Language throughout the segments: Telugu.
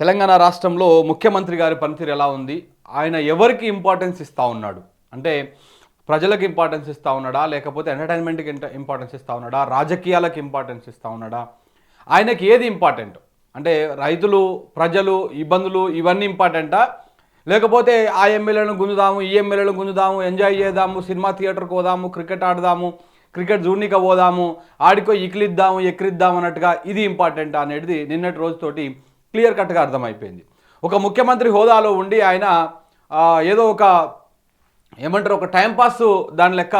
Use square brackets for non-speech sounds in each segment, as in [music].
తెలంగాణ రాష్ట్రంలో ముఖ్యమంత్రి గారి పనితీరు ఎలా ఉంది? ఆయన ఎవరికి ఇంపార్టెన్స్ ఇస్తూ ఉన్నాడు? అంటే ప్రజలకు ఇంపార్టెన్స్ ఇస్తూ ఉన్నాడా? లేకపోతే ఎంటర్టైన్మెంట్కి ఇంపార్టెన్స్ ఇస్తూ ఉన్నాడా? రాజకీయాలకు ఇంపార్టెన్స్ ఇస్తూ ఉన్నాడా? ఆయనకి ఏది ఇంపార్టెంట్ అంటే రైతులు ప్రజలు ఇబ్బందులు ఇవన్నీ ఇంపార్టెంటా లేకపోతే ఆ ఎమ్మెల్యేలను గుంజుదాము ఈ ఎమ్మెల్యేలను గుంజుదాము ఎంజాయ్ చేద్దాము సినిమా థియేటర్కి పోదాము క్రికెట్ ఆడదాము క్రికెట్ జూనిక పోదాము ఆడికో ఇక్కిలిద్దాము ఎక్కిరిద్దాం అన్నట్టుగా ఇది ఇంపార్టెంట్ అనేది నిన్నటి రోజుతోటి క్లియర్ కట్గా అర్థమైపోయింది. ఒక ముఖ్యమంత్రి హోదాలో ఉండి ఆయన ఏదో ఒక ఏమంటారు ఒక టైంపాస్ దాని లెక్క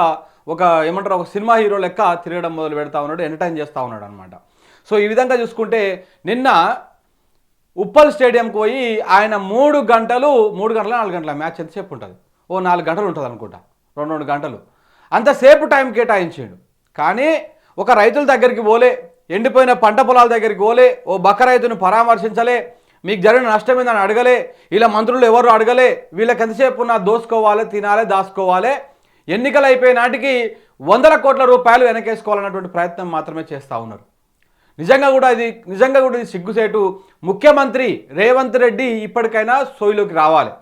ఒక ఏమంటారు ఒక సినిమా హీరో లెక్క తిరగడం మొదలు పెడతా ఉన్నాడు ఎంటర్టైన్ చేస్తూ ఉన్నాడు అనమాట సో ఈ విధంగా చూసుకుంటే నిన్న ఉప్పల్ స్టేడియంకి పోయి ఆయన మూడు గంటలు మూడు గంటల నాలుగు గంటల మ్యాచ్ ఎంతసేపు ఉంటుంది? ఓ నాలుగు గంటలు ఉంటుంది అనుకుంటా రెండు రెండు గంటలు. అంతసేపు టైం కేటాయించాడు. కానీ ఒక రైతుల దగ్గరికి పోలే ఎండిపోయిన పంట పొలాల దగ్గరికి పోలే ఓ బక్క రైతును పరామర్శించలే మీకు జరిగిన నష్టం ఏందని అడగలే ఇలా మంత్రులు ఎవరు అడగలే వీళ్ళకి ఎంతసేపు ఉన్నా దోసుకోవాలి తినాలి దాచుకోవాలి. ఎన్నికలు అయిపోయే నాటికి వందల కోట్ల రూపాయలు వెనకేసుకోవాలన్నటువంటి ప్రయత్నం మాత్రమే చేస్తూ ఉన్నారు. నిజంగా కూడా ఇది నిజంగా కూడా ఇది సిగ్గుసేటు. ముఖ్యమంత్రి రేవంత్ రెడ్డి ఇప్పటికైనా సోయిలోకి రావాలి.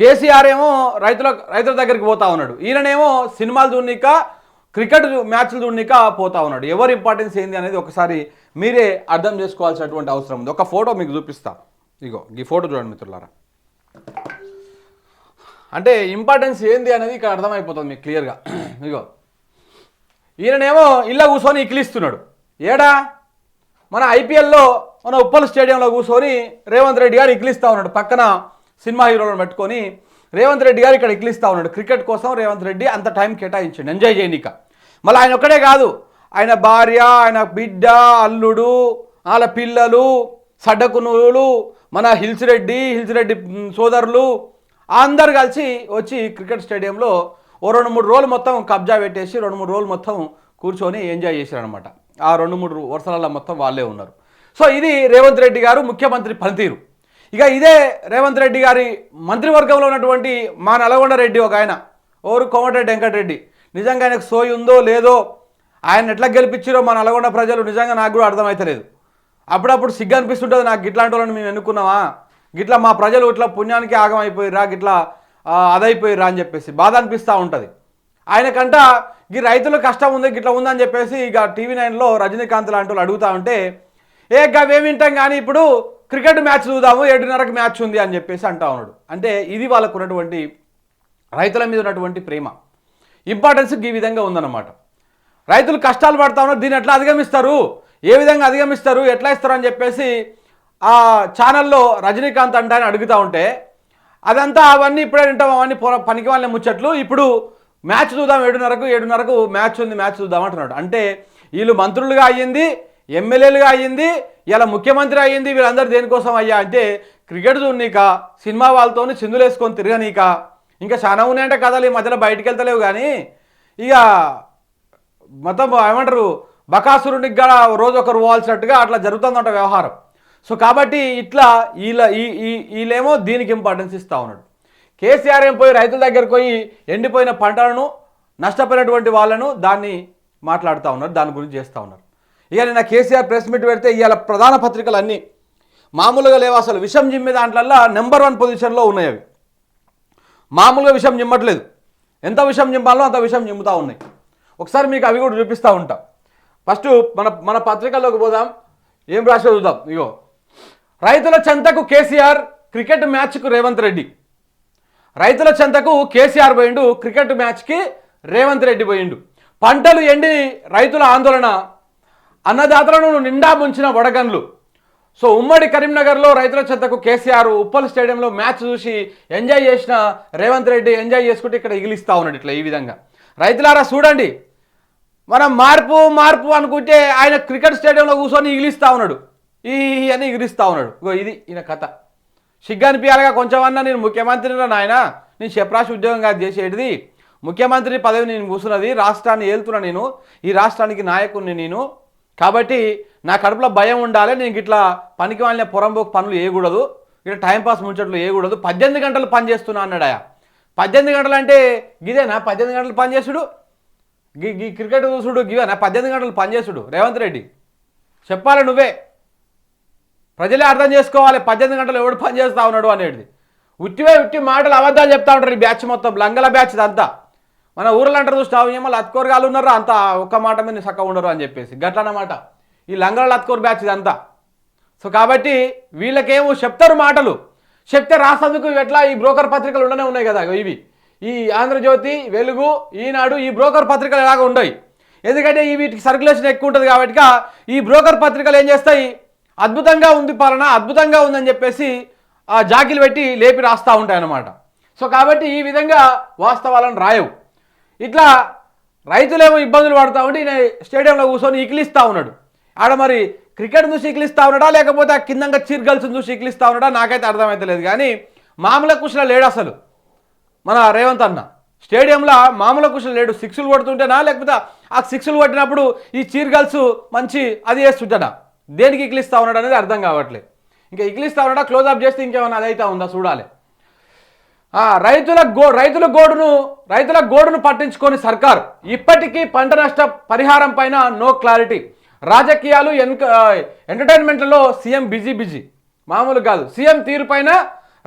కేసీఆర్ ఏమో రైతుల రైతుల దగ్గరికి పోతా ఉన్నాడు. ఈయననేమో సినిమాలు చూడనిక క్రికెట్ మ్యాచ్లు చూడనిక పోతా ఉన్నాడు. ఎవరు ఇంపార్టెన్స్ ఏంది అనేది ఒకసారి మీరే అర్థం చేసుకోవాల్సినటువంటి అవసరం ఉంది. ఒక ఫోటో మీకు చూపిస్తా. ఇగో ఈ ఫోటో చూడండి మిత్రులారా. అంటే ఇంపార్టెన్స్ ఏంది అనేది ఇక్కడ అర్థమైపోతుంది మీకు క్లియర్గా [clears throat] ఇగో. ఈయననేమో ఇళ్ళ కూర్చొని ఇక్కిలిస్తున్నాడు ఏడా? మన ఐపీఎల్లో మన ఉప్పల్ స్టేడియంలో కూర్చొని రేవంత్ రెడ్డి గారు ఇక్కిలిస్తూ ఉన్నాడు. పక్కన సినిమా హీరోలను పెట్టుకొని రేవంత్ రెడ్డి గారు ఇక్కడ ఇక్కిలిస్తూ ఉన్నాడు. క్రికెట్ కోసం రేవంత్ రెడ్డి అంత టైం కేటాయించండి. ఎంజాయ్ చేయనిక మళ్ళీ ఆయన ఒక్కడే కాదు. ఆయన భార్య ఆయన బిడ్డ అల్లుడు వాళ్ళ పిల్లలు సడ్డకునులు మన హిల్స్ రెడ్డి హిల్స్ రెడ్డి సోదరులు అందరు కలిసి వచ్చి క్రికెట్ స్టేడియంలో ఓ రెండు మూడు రోజులు మొత్తం కబ్జా పెట్టేసి రెండు మూడు రోజులు మొత్తం కూర్చొని ఎంజాయ్ చేశారనమాట ఆ రెండు మూడు వరుసలలో మొత్తం వాళ్ళే ఉన్నారు. సో ఇది రేవంత్ రెడ్డి గారు ముఖ్యమంత్రి పనితీరు. ఇక ఇదే రేవంత్ రెడ్డి గారి మంత్రివర్గంలో ఉన్నటువంటి మా నల్గొండ రెడ్డి ఒక ఆయన ఓరు కోమటిరెడ్డి వెంకటరెడ్డి. నిజంగా ఆయనకు సోయి ఉందో లేదో ఆయన ఎట్లా గెలిపించారో మన నల్గొండ ప్రజలు నిజంగా నాకు కూడా అర్థమవుతలేదు అప్పుడప్పుడు సిగ్గు అనిపిస్తుంటుంది నాకు ఇట్లాంటి వాళ్ళని మేము ఎన్నుకున్నామా? గిట్లా మా ప్రజలు ఇట్లా పుణ్యానికి ఆగమైపోయిరా గిట్లా అదైపోయిరా అని చెప్పేసి బాధ అనిపిస్తూ ఉంటుంది. ఆయనకంట ఈ రైతుల కష్టం ఉంది గిట్లా ఉందని చెప్పేసి ఇక టీవీ నైన్లో రజనీకాంత్ లాంటి వాళ్ళు అడుగుతూ ఉంటే ఏ వింటాం కానీ ఇప్పుడు క్రికెట్ మ్యాచ్ చూద్దాము ఏడున్నరకు మ్యాచ్ ఉంది అని చెప్పేసి అంటా ఉన్నాడు. అంటే ఇది వాళ్ళకు ఉన్నటువంటి రైతుల మీద ఉన్నటువంటి ప్రేమ. ఇంపార్టెన్స్ ఈ విధంగా ఉందన్నమాట. రైతులు కష్టాలు పడతా ఉన్నారు దీన్ని ఎట్లా అధిగమిస్తారు? ఏ విధంగా అధిగమిస్తారు? ఎట్లా ఇస్తారు అని చెప్పేసి ఆ ఛానల్లో రజనీకాంత్ అంటే అని అడుగుతూ ఉంటే అదంతా అవన్నీ ఇప్పుడే వింటాం అవన్నీ పనికి వాళ్ళని ముచ్చట్లు. ఇప్పుడు మ్యాచ్ చూద్దాం ఏడున్నరకు ఏడున్నరకు మ్యాచ్ ఉంది మ్యాచ్ చూద్దాం అంటున్నాడు. అంటే వీళ్ళు మంత్రులుగా అయ్యింది ఎమ్మెల్యేలుగా అయ్యింది ఇలా ముఖ్యమంత్రి అయ్యింది వీళ్ళందరూ దేనికోసం అయ్యా అంటే క్రికెట్ చూడనీక సినిమా వాళ్ళతోని చిందులేసుకొని తిరగనీక ఇంకా చాలా ఉన్నాయంటే కథలు ఈ మధ్యలో బయటికి వెళ్తలేవు కానీ ఇక మొత్తం ఏమంటారు బకాసురునికి కూడా రోజు ఒకరు పోవాల్సినట్టుగా అట్లా జరుగుతుందంట వ్యవహారం. సో కాబట్టి ఇట్లా వీళ్ళ ఈ వీళ్ళేమో దీనికి ఇంపార్టెన్స్ ఇస్తూ ఉన్నాడు. కేసీఆర్ ఏం పోయి రైతుల దగ్గరకు పోయి ఎండిపోయిన పంటలను నష్టపోయినటువంటి వాళ్ళను దాన్ని మాట్లాడుతూ ఉన్నారు దాని గురించి చేస్తూ ఉన్నారు. ఇక నిన్న కేసీఆర్ ప్రెస్ మీట్ పెడితే ఇవాళ ప్రధాన పత్రికలు అన్నీ మామూలుగా లేవు అసలు. విషం జిమ్మి దాంట్లల్లో నెంబర్ వన్ పొజిషన్లో ఉన్నాయి అవి. మామూలుగా విషం నిమ్మట్లేదు ఎంత విషం నింపాలో అంత విషం నింపుతూ ఉన్నాయి. ఒకసారి మీకు అవి కూడా చూపిస్తూ ఉంటాం. ఫస్ట్ మన మన పత్రికల్లోకి పోదాం. ఏం రాసో చూద్దాం. ఇగో. రైతుల చెంతకు కేసీఆర్ క్రికెట్ మ్యాచ్కు రేవంత్ రెడ్డి. రైతుల చెంతకు కేసీఆర్ పోయిండు క్రికెట్ మ్యాచ్కి రేవంత్ రెడ్డి పోయిండు. పంటలు ఎండి రైతుల ఆందోళన. అన్నదాతలను నిండా ముంచిన వడగన్లు. సో ఉమ్మడి కరీంనగర్లో రైతుల చెత్తకు కేసీఆర్ ఉప్పల్ స్టేడియంలో మ్యాచ్ చూసి ఎంజాయ్ చేసిన రేవంత్ రెడ్డి ఎంజాయ్ చేసుకుంటే ఇక్కడ ఇగిలిస్తూ ఉన్నాడు ఇట్లా ఈ విధంగా. రైతులారా చూడండి. మనం మార్పు మార్పు అనుకుంటే ఆయన క్రికెట్ స్టేడియంలో కూర్చొని ఇగిలిస్తూ ఉన్నాడు. ఈ అని ఎగిరిస్తా ఉన్నాడు. ఇగో ఇది ఈయన కథ. సిగ్గు అనిపించాలిగా కొంచెం అన్నా నేను ముఖ్యమంత్రిలో నాయన. నేను చెప్పరాశి ఉద్యోగం కాదు చేసేటిది. ముఖ్యమంత్రి పదవి నేను కూర్చున్నది రాష్ట్రాన్ని ఏలుతున్నా నేను. ఈ రాష్ట్రానికి నాయకుడిని నేను. కాబట్టి నా కడుపులో భయం ఉండాలి నేను ఇట్లా పనికి వాళ్ళ పొరంబోకు పనులు వేయకూడదు ఇట్లా టైంపాస్ ముంచట్లు వేయకూడదు. పద్దెనిమిది గంటలు పని చేస్తున్నా అన్నాడాయా పద్దెనిమిది గంటలు అంటే గిదేనా? పద్దెనిమిది గంటలు పని చేసుడు? గీ క్రికెట్ చూసుడు గివేనా? పద్దెనిమిది గంటలు పని చేసుడు. రేవంత్ రెడ్డి చెప్పాలి నువ్వే. ప్రజలే అర్థం చేసుకోవాలి పద్దెనిమిది గంటలు ఎవడు పని చేస్తా ఉన్నాడు అనేది. ఉట్టివే ఉట్టి మాటలు అబద్ధాలు చెప్తా ఉంటారు ఈ బ్యాచ్ మొత్తం లంగల బ్యాచ్ అంతా మన ఊర్లో అంటారు చూస్తావు ఏమో లత్కోరగాలు ఉన్నారు అంత ఒక్క మాట మీద చక్కగా ఉండరు అని చెప్పేసి. గట్లన్నమాట ఈ లంగల లత్కోర్ బ్యాచ్ ఇదంతా. సో కాబట్టి వీళ్ళకేమో చెప్తారు మాటలు. చెప్తే రాసేందుకు ఎట్లా ఈ బ్రోకర్ పత్రికలు ఉండనే ఉన్నాయి కదా ఇవి. ఈ ఆంధ్రజ్యోతి వెలుగు ఈనాడు ఈ బ్రోకర్ పత్రికలు ఎలాగ ఉండవు ఎందుకంటే ఈ వీటికి సర్క్యులేషన్ ఎక్కువ ఉంటుంది కాబట్టి ఈ బ్రోకర్ పత్రికలు ఏం చేస్తాయి? అద్భుతంగా ఉంది పాలన అద్భుతంగా ఉందని చెప్పేసి ఆ జాకిలు పెట్టి లేపి రాస్తూ ఉంటాయి అన్నమాట సో కాబట్టి ఈ విధంగా వాస్తవాలను రాయవు. ఇట్లా రైతులేమో ఇబ్బందులు పడతా ఉంటే ఈయన స్టేడియంలో కూర్చొని ఇకిలిస్తూ ఉన్నాడు. ఆడ మరి క్రికెట్ చూసి ఇకిలిస్తూ ఉన్నాడా? లేకపోతే ఆ కిందంగా చీర్గల్స్ చూసి ఇకిలిస్తూ ఉన్నాడా? నాకైతే అర్థమవుతలేదు కానీ మామూల కుషల లేడు అసలు. మన రేవంత్ అన్న. స్టేడియంలో మామూలు కుషలు లేడు. సిక్స్లు కొడుతుంటేనా? లేకపోతే ఆ సిక్స్లు కొట్టినప్పుడు ఈ చీర్గల్స్ మంచి అది వేస్తుంటాడా? దేనికి ఇకిలిస్తూ ఉన్నాడు అనేది అర్థం కావట్లేదు. ఇంకా ఇకిలిస్తూ ఉన్నాడా? క్లోజ్ అప్ చేస్తే ఇంకేమైనా అదైతే ఉందా? చూడాలి. రైతుల గో రైతుల గోడును రైతుల గోడును పట్టించుకొని సర్కార్ ఇప్పటికీ పంట నష్ట పరిహారం పైన నో క్లారిటీ. రాజకీయాలు ఎన్క ఎంటర్టైన్మెంట్లలో సీఎం బిజీ బిజీ. మామూలు కాదు. సీఎం తీరు పైన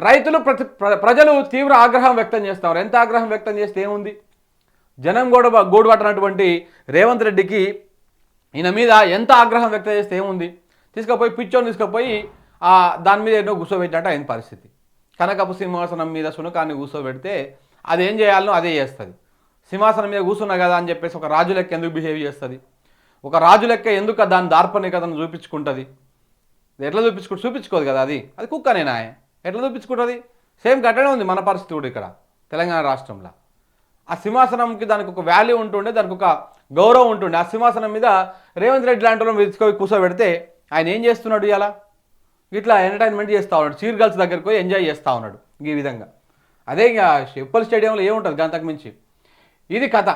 రైతులు ప్రతి ప్ర- ప్రజలు తీవ్ర ఆగ్రహం వ్యక్తం చేస్తారు ఎంత ఆగ్రహం వ్యక్తం చేస్తే ఏముంది? జనం గోడ గోడు పట్టినటువంటి రేవంత్ రెడ్డికి ఈయన మీద ఎంత ఆగ్రహం వ్యక్తం చేస్తే ఏముంది? తీసుకుపోయి పిచ్చోని తీసుకుపోయి దాని మీద ఎన్నో కూర్చోబెట్టినట్టు అయిన పరిస్థితి. కనకపు సింహాసనం మీద శునకాన్ని కూర్చోబెడితే అది ఏం చేయాలనో అదే చేస్తుంది. సింహాసనం మీద కూర్చున్నా కదా అని చెప్పేసి ఒక రాజు లెక్క ఎందుకు బిహేవ్ చేస్తుంది? ఒక రాజు లెక్క ఎందుకు దాని దార్పణికతను చూపించుకుంటుంది? ఎట్లా చూపించుకుంటు చూపించుకోదు కదా అది. అది కుక్కనేనా ఎట్లా చూపించుకుంటుంది? సేమ్ గట్టనే ఉంది మన పరిస్థితి కూడా ఇక్కడ తెలంగాణ రాష్ట్రంలో. ఆ సింహాసనంకి దానికి ఒక వాల్యూ ఉంటుండే దానికి ఒక గౌరవం ఉంటుండే. ఆ సింహాసనం మీద రేవంత్ రెడ్డి లాంటి వాళ్ళని తీసుకొని కూర్చోబెడితే ఆయన ఏం చేస్తున్నాడు ఇలా ఇట్లా ఎంటర్టైన్మెంట్ చేస్తూ ఉన్నాడు. చీర్ గర్ల్స్ దగ్గరికి పోయి ఎంజాయ్ చేస్తూ ఉన్నాడు ఈ విధంగా. అదే ఇంకా ఉప్పల్ స్టేడియంలో ఏముంటుంది? గంతకు మించి. ఇది కథ.